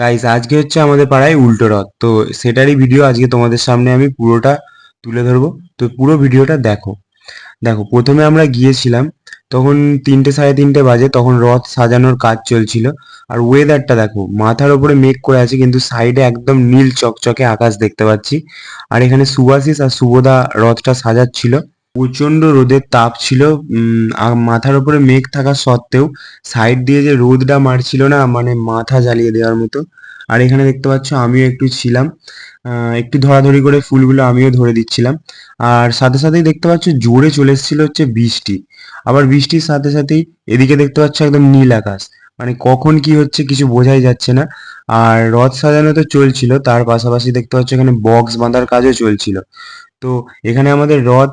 Guys আজকে হচ্ছে আমাদের পাড়ায় উল্টো রথ। তো সেটারই ভিডিও আজকে তোমাদের সামনে আমি পুরোটা তুলে ধরবো। তো পুরো ভিডিওটা দেখো। দেখো, প্রথমে আমরা গিয়েছিলাম, তখন তিনটে সাড়ে তিনটে বাজে, তখন রথ সাজানোর কাজ চলছিল। আর ওয়েদারটা দেখো, মাথার ওপরে মেঘ করে আছে, কিন্তু সাইডে একদম নীল চকচকে আকাশ দেখতে পাচ্ছি। আর এখানে সুভাশিস আর শুভদা রথটা সাজাচ্ছিল। প্রচণ্ড রোদের তাপ ছিল মাথার উপরে মেঘ থাকা সত্ত্বেও সাইড দিয়ে যে রোদটা মারছিল না মানে মাথা জ্বালিয়ে দেওয়ার মতো। আর এখানে দেখতে পাচ্ছ আমিও একটু ছিলাম। একটু ধরাধরি করে ফুলগুলো আমিও ধরে দিচ্ছিলাম। আর সাথে সাথেই দেখতে পাচ্ছ জোরে চলে এসেছিল হচ্ছে বৃষ্টি। আবার বৃষ্টির সাথে সাথেই এদিকে দেখতে পাচ্ছ একদম নীল আকাশ। মানে কখন কি হচ্ছে কিছু বোঝাই যাচ্ছে না। আর রথ সাজানো তো চলছিল, তার পাশাপাশি দেখতে পাচ্ছ এখানে বক্স বাঁধার কাজও চলছিল। তো এখানে আমাদের রথ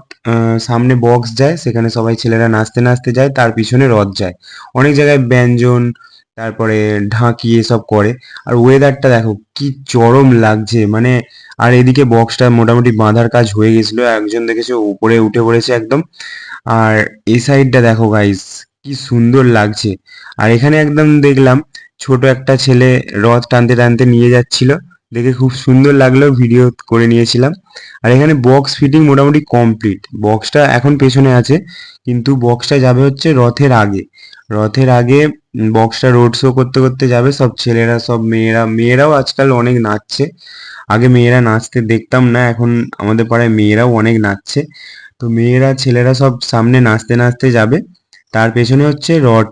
সামনে বক্স যায়, সেখানে সবাই ছেলেরা নাচতে নাচতে যায়, তার পিছনে রথ যায়। অনেক জায়গায় ব্যঞ্জন, তারপরে ঢাকি এসব করে। আর ওয়েদারটা দেখো, কি চরম লাগছে। মানে আর এদিকে বক্সটা মোটামুটি বাঁধার কাজ হয়ে গেছিল, একজন দেখেছ উপরে উঠে পড়েছে একদম। আর এই সাইডটা দেখো গাইস কি সুন্দর লাগছে। আর এখানে একদম দেখলাম, ছোট একটা ছেলে রথ টানতে টানতে নিয়ে যাচ্ছিল। দেখে খুব সুন্দর লাগল ভিডিও করে নিয়েছিলাম। আর এখানে বক্স ফিটিং মোটামুটি কমপ্লিট বক্সটা এখন পেছনে আছে, কিন্তু বক্সটা যাবে হচ্ছে রথের আগে। রথের আগে বক্সটা রোড শো করতে করতে যাবে, সব ছেলেরা, সব মেয়েরা, মেয়েরাও আজকাল অনেক নাচছে। আগে মেয়েরা নাচতে দেখতাম না, এখন আমাদের পাড়ায় মেয়েরাও অনেক নাচছে। তো মেয়েরা, ছেলেরা সব সামনে নাচতে নাচতে যাবে। তার পেছনে হচ্ছে রথ,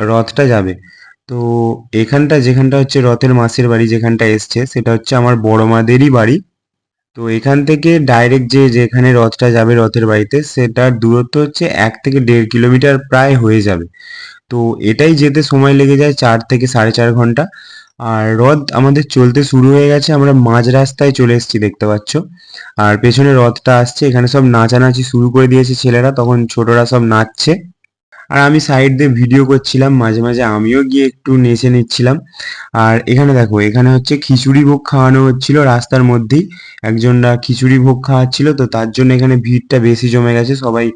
রথটা যাবে। তো এখানটা যেখানটা হচ্ছে রথের মাসির বাড়ি যেখানটা এসছে, সেটা হচ্ছে আমার বড় মাদেরই বাড়ি। তো এখান থেকে ডাইরেক্ট যে যেখানে রথটা যাবে রথের বাড়িতে, সেটার দূরত্ব হচ্ছে এক থেকে দেড় কিলোমিটার প্রায় হয়ে যাবে। তো এটাই যেতে সময় লেগে যায় চার থেকে সাড়ে চার ঘণ্টা। আর রথ আমাদের চলতে শুরু হয়ে গেছে, আমরা মাঝ রাস্তায় চলে এসেছি, দেখতে পাচ্ছ। আর পেছনে রথটা আসছে, এখানে সব নাচানাচি শুরু করে দিয়েছে ছেলেরা, তখন ছোটরা সব নাচছে। আর আমি সাইড দিয়ে ভিডিও করছিলাম, মাঝে মাঝে আমিও গিয়ে একটু নেচে নিচ্ছিলাম। আর এখানে দেখো, এখানে হচ্ছে খিচুড়ি ভোগ খাওয়ানো হচ্ছিল রাস্তার মধ্যেই। একজনরা খিচুড়ি ভোগ খাওয়াচ্ছিল, তো তার জন্য এখানে ভিড়টা বেশি জমে গেছে। সবাই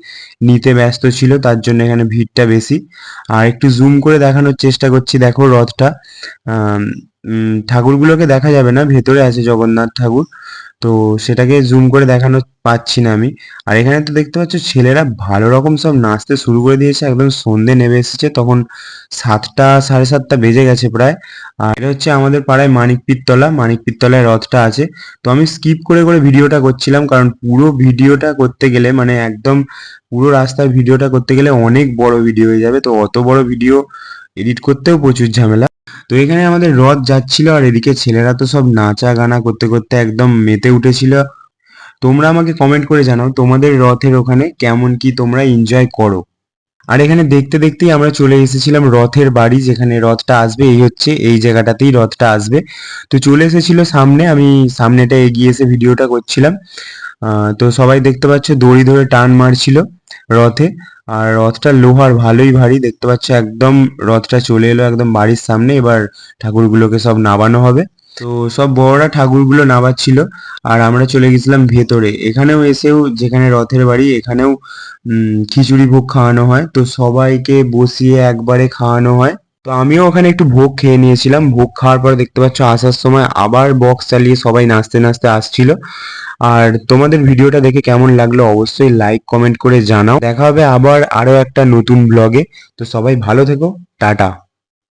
নিতে ব্যস্ত ছিল, তার জন্য এখানে ভিড়টা বেশি। আর একটু জুম করে দেখানোর চেষ্টা করছি, দেখো রথটা। ঠাকুরগুলোকে দেখা যাবে না, ভেতরে আছে জগন্নাথ ঠাকুর। তো সেটাকে জুম করে দেখানো পাচ্ছি না আমি। আর এখানে তো দেখতে পাচ্ছ ছেলেরা ভালো রকম সব নাচতে শুরু করে দিয়েছে, একদম সন্ধে নেমে এসেছে, তখন সাতটা, সাড়ে সাতটা বেজে গেছে প্রায়। আর এটা হচ্ছে আমাদের পাড়ায় মানিক তলা মানিক তলায় রথটা আছে। তো আমি স্কিপ করে করে ভিডিওটা করছিলাম, কারণ পুরো ভিডিওটা করতে গেলে মানে একদম পুরো রাস্তার ভিডিওটা করতে গেলে অনেক বড় ভিডিও হয়ে যাবে। তো অত বড় ভিডিও এডিট করতেও প্রচুর ঝামেলা। তো এখানে আমাদের রথ যাচ্ছিল আর এদিকে ছেলেরা তো সব নাচা গানা করতে করতে একদম মেতে উঠেছিল। তোমরা আমাকে কমেন্ট করে জানাও তোমাদের রথের ওখানে কেমন কি তোমরা এনজয় করো। আর এখানে দেখতে দেখতেই আমরা চলে এসেছিলাম রথের বাড়ি যেখানে রথটা আসবে, এই হচ্ছে এই জায়গাটাতেই রথটা আসবে। তো চলে এসেছিল সামনে, আমি সামনেটা এগিয়ে এসে ভিডিওটা করছিলাম। তো সবাই দেখতে পাচ্ছ দড়ি ধরে টান মারছিল। রথে। আর রথটা লোহার, ভালোই ভারী। দেখতে পাচ্ছ একদম রথটা চলে এলো একদম বাড়ির সামনে। এবার ঠাকুরগুলোকে সব নামানো হবে। তো সব বড়রা ঠাকুরগুলো নামাচ্ছিল। আর আমরা চলে গেছিলাম ভেতরে। এখানেও এসেও যেখানে রথের বাড়ি, এখানেও খিচুড়ি ভোগ খাওয়ানো হয়। তো সবাইকে বসিয়ে একবারে খাওয়ানো হয়। তো আমিও ওখানে একটু ভোগ খেয়ে নিয়েছিলাম। ভোগ খাওয়ার পর দেখতে পাচ্ছ আসার সময় আবার বক্স চালিয়ে সবাই নাচতে নাচতে আসছিল। আর তোমাদের ভিডিওটা দেখে কেমন লাগল অবশ্যই লাইক কমেন্ট করে জানাও। দেখা হবে আবার আরও একটা নতুন ব্লগে তো সবাই ভালো থেকো, টাটা।